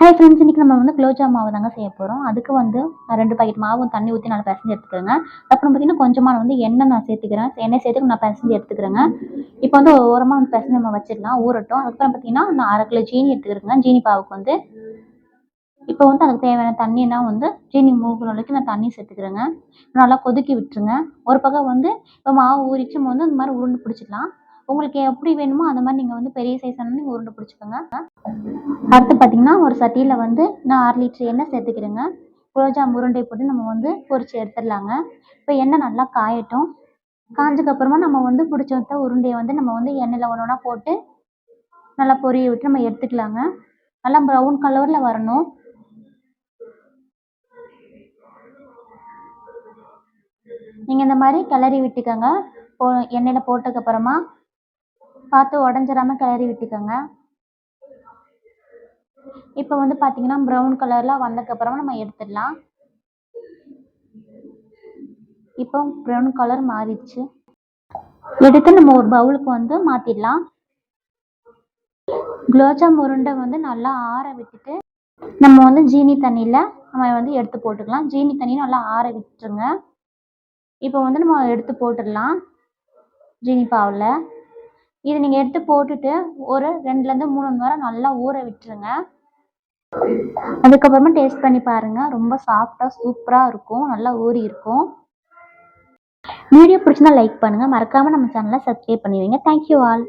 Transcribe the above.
Hi friends இன்றைக்கி நம்ம வந்து குலோப்ஜாம் மாவு தாங்க செய்ய போகிறோம் அதுக்கு வந்து ரெண்டு பாக்கெட் மாவு தண்ணி ஊற்றி நல்லா பிசைஞ்சு எடுத்துக்கிறேங்க. அப்புறம் பார்த்தீங்கன்னா கொஞ்சமாக நான் வந்து எண்ணெய் நான் சேர்த்துக்கிறேன். எண்ணெய் சேர்த்து நான் பிசைஞ்சு எடுத்துக்கிறேங்க. இப்போ வந்து ஓரமாக வந்து பிசைஞ்சு நம்ம வச்சிடலாம் ஊறட்டும். அதுக்கப்புறம் பார்த்தீங்கன்னா நான் அரை கிலோ ஜீனி எடுத்துக்கிறேங்க. ஜீனி பாவுக்கு வந்து இப்போ வந்து அதுக்கு தேவையான தண்ணினா வந்து ஜீனி மூழ்கின வரைக்கும் நான் தண்ணி சேர்த்துக்கிறேங்க. நல்லா கொதிக்கி விட்டுருங்க. ஒரு பக்கம் வந்து இப்போ மாவு ஊறிச்சு நம்ம வந்து இந்த மாதிரி உருண்டு பிடிச்சிக்கலாம் உங்களுக்கு எப்படி வேணுமோ அந்த மாதிரி நீங்கள் வந்து பெரிய சைஸ் நீங்கள் உருண்டை பிடிச்சிக்கோங்க. அடுத்து பார்த்தீங்கன்னா ஒரு சட்டியில் வந்து நான் அரை லிட்டர் எண்ணெய் சேர்த்துக்கிறேங்க. குலோப்ஜாம் உருண்டை போட்டு நம்ம வந்து பொறிச்சு எடுத்துடலாங்க. இப்போ எண்ணெய் நல்லா காயட்டும். காஞ்சதுக்கப்புறமா நம்ம வந்து பிடிச்ச வச்ச உருண்டையை வந்து நம்ம வந்து எண்ணெயில் ஒன்று ஒன்றா போட்டு நல்லா பொரிய விட்டு நம்ம எடுத்துக்கலாங்க. நல்லா ப்ரௌன் கலரில் வரணும். நீங்கள் இந்த மாதிரி கிளறி விட்டுக்கோங்க. போ எண்ணெயில் போட்டதுக்கப்புறமா பார்த்து உடஞ்சிராம கிளறி விட்டுக்கோங்க. இப்போ வந்து பார்த்தீங்கன்னா ப்ரௌன் கலரில் வந்ததுக்கப்புறமா நம்ம எடுத்துடலாம். இப்போ ப்ரௌன் கலர் மாறிடுச்சு. எடுத்து நம்ம ஒரு பவுலுக்கு வந்து மாற்றிடலாம் குலோப்ஜாம் உருண்டை வந்து நல்லா ஆற விட்டுட்டு நம்ம வந்து ஜீனி தண்ணியில் நம்ம வந்து எடுத்து போட்டுக்கலாம். ஜீனி தண்ணி நல்லா ஆற விட்டுருங்க. இப்போ வந்து நம்ம எடுத்து போட்டுடலாம் ஜீனி பாவில். இது நீங்கள் எடுத்து போட்டுட்டு ஒரு ரெண்டுலேருந்து மூணு மணி நேரம் நல்லா ஊற விட்டுருங்க. அதுக்கப்புறமா டேஸ்ட் பண்ணி பாருங்கள் ரொம்ப சாஃப்டாக சூப்பராக இருக்கும். நல்லா ஊறி இருக்கும். வீடியோ பிடிச்சிருந்தா லைக் பண்ணுங்கள் மறக்காமல் நம்ம சேனலை சப்ஸ்கிரைப் பண்ணிடுவீங்க. Thank you all